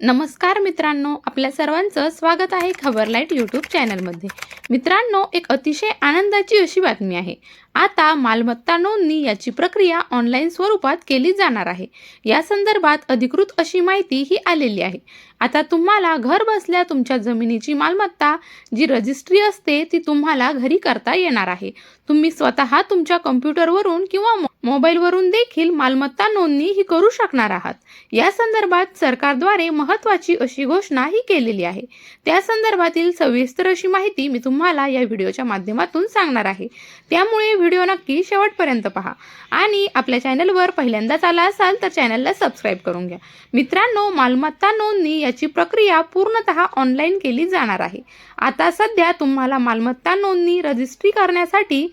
नमस्कार मित्रांनो आपल्या सर्वांचं स्वागत आहे खबर लाइट यूट्यूब चॅनलमध्ये. मित्रांनो एक अतिशय आनंदाची अशी बातमी आहे. आता मालमत्ता नोंदणी याची प्रक्रिया ऑनलाईन स्वरूपात केली जाणार आहे. या संदर्भात अधिकृत अशी माहिती ही आलेली आहे. आता तुम्हाला घर बसल्या तुमच्या जमिनीची मालमत्ता जी रजिस्ट्री असते ती तुम्हाला घरी करता येणार आहे. तुम्ही स्वतः तुमच्या कम्प्युटरवरून किंवा मोबाईलवरून देखील मालमत्ता नोंदणी ही करू शकणार आहात. या संदर्भात सरकारद्वारे महत्त्वाची अशी घोषणा ही केलेली आहे. त्या संदर्भातील सविस्तर अशी माहिती मी तुम्हाला या व्हिडिओच्या माध्यमातून सांगणार आहे. त्यामुळे व्हिडिओ नक्की शेवटपर्यंत पहा. आणि आपल्या चॅनलवर पहिल्यांदाच आला असाल तर चॅनलला सबस्क्राईब करून घ्या. मित्रांनो मालमत्ता नोंदणी याची प्रक्रिया पूर्णतः ऑनलाईन केली जाणार आहे. आता सध्या तुम्हाला मालमत्ता नोंदणी रजिस्ट्री करण्यासाठी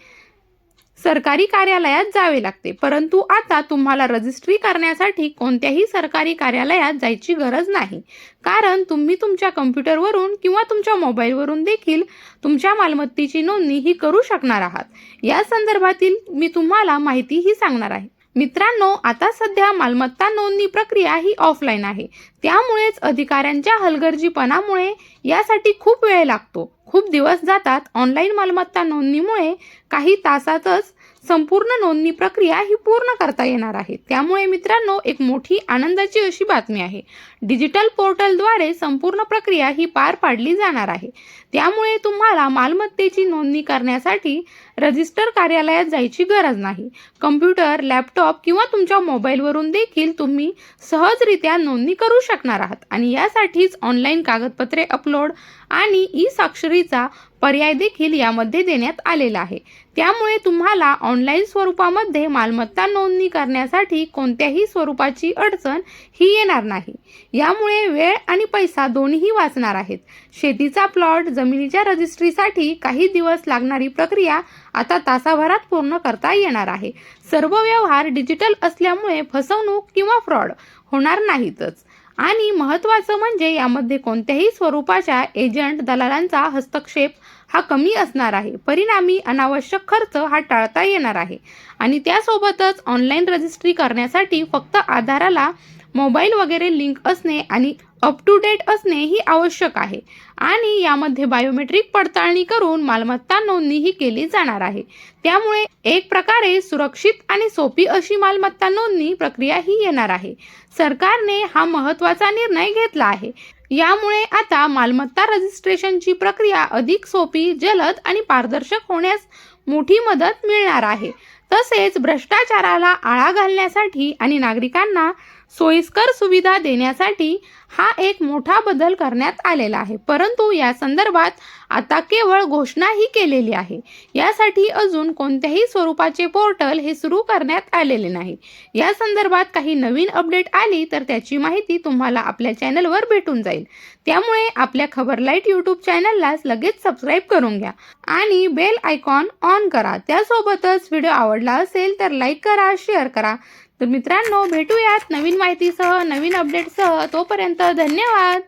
सरकारी कार्यालयात जावे लागते. परंतु आता तुम्हाला रजिस्ट्री करण्यासाठी कोणत्याही सरकारी कार्यालयात जायची गरज नाही. कारण तुम्ही तुमच्या कम्प्युटरवरून किंवा तुमच्या मोबाईलवरून देखील तुमच्या मालमत्तेची नोंदणी ही करू शकणार आहात. या संदर्भातील मी तुम्हाला माहिती ही सांगणार आहे. मित्रांनो आता सध्या मालमत्ता नोंदणी प्रक्रिया ही ऑफलाईन आहे. त्यामुळेच अधिकाऱ्यांच्या हलगर्जीपणामुळे यासाठी खूप वेळ लागतो. खूप दिवस जातात ऑनलाईन मालमत्ता नोंदणीमुळे काही तासातच संपूर्ण नोंदणी प्रक्रिया ही पूर्ण करता येणार आहे. त्यामुळे मित्रांनो एक मोठी आनंदाची अशी बातमी आहे. डिजिटल पोर्टलद्वारे संपूर्ण प्रक्रिया ही पार पाडली जाणार आहे. त्यामुळे तुम्हाला मालमत्तेची नोंदणी करण्यासाठी रजिस्टर कार्यालयात जायची गरज नाही. कम्प्युटर लॅपटॉप किंवा तुमच्या मोबाईलवरून देखील तुम्ही सहजरित्या नोंदणी करू शकणार आहात. आणि यासाठीच ऑनलाईन कागदपत्रे अपलोड आणि ई साक्षरी साक्षरीचा पर्याय देखील यामध्ये देण्यात आलेला आहे. त्यामुळे तुम्हाला ऑनलाईन स्वरूपामध्ये मालमत्ता नोंदणी करण्यासाठी कोणत्याही स्वरूपाची अडचण ही येणार नाही. यामुळे वेळ आणि पैसा दोन्हीही वाचणार आहेत. शेतीचा प्लॉट जमिनीच्या रजिस्ट्रीसाठी काही दिवस लागणारी प्रक्रिया आता तासाभरात पूर्ण करता येणार आहे. सर्व व्यवहार डिजिटल असल्यामुळे फसवणूक किंवा फ्रॉड होणार नाहीतच. आणि महत्त्वाचं म्हणजे यामध्ये कोणत्याही स्वरूपाच्या एजंट दलालांचा हस्तक्षेप हा कमी असणार आहे. परिणामी अनावश्यक खर्च हा टाळता येणार आहे. आणि त्यासोबतच ऑनलाईन रजिस्ट्री करण्यासाठी फक्त आधाराला मोबाईल वगैरे लिंक असणे आणि अप टू डेट असणे ही आवश्यक आहे. आणि यामध्ये बायोमेट्रिक पडताळणी करून मालमत्ता नोंदणी ही केली जाणार आहे. त्यामुळे एक प्रकारे सुरक्षित आणि सोपी अशी मालमत्ता नोंदणी प्रक्रिया ही येणार आहे. सरकारने हा महत्त्वाचा निर्णय घेतला आहे. यामुळे आता मालमत्ता रजिस्ट्रेशनची प्रक्रिया अधिक सोपी जलद आणि पारदर्शक होण्यास मोठी मदत मिळणार आहे. तसेच भ्रष्टाचाराला आळा घालण्यासाठी आणि नागरिकांना सोयीस्कर सुविधा देण्यासाठी हा एक मोठा बदल करण्यात आलेला आहे. परंतु या संदर्भात आता केवळ घोषणाही केलेली आहे. यासाठी अजून कोणत्याही स्वरूपाचे पोर्टल हे सुरू करण्यात आलेले नाही. या संदर्भात काही नवीन अपडेट आली तर त्याची माहिती तुम्हाला आपल्या चॅनलवर भेटून जाईल. त्यामुळे आपल्या खबरलाईट यूट्यूब चॅनललाच लगेच सबस्क्राईब करून घ्या. आणि बेल आयकॉन ऑन करा. त्यासोबतच व्हिडिओ आवडला असेल तर लाईक करा शेअर करा. तर मित्रांनो भेटूयात नवीन माहितीसह नवीन अपडेटसह. तोपर्यंत धन्यवाद.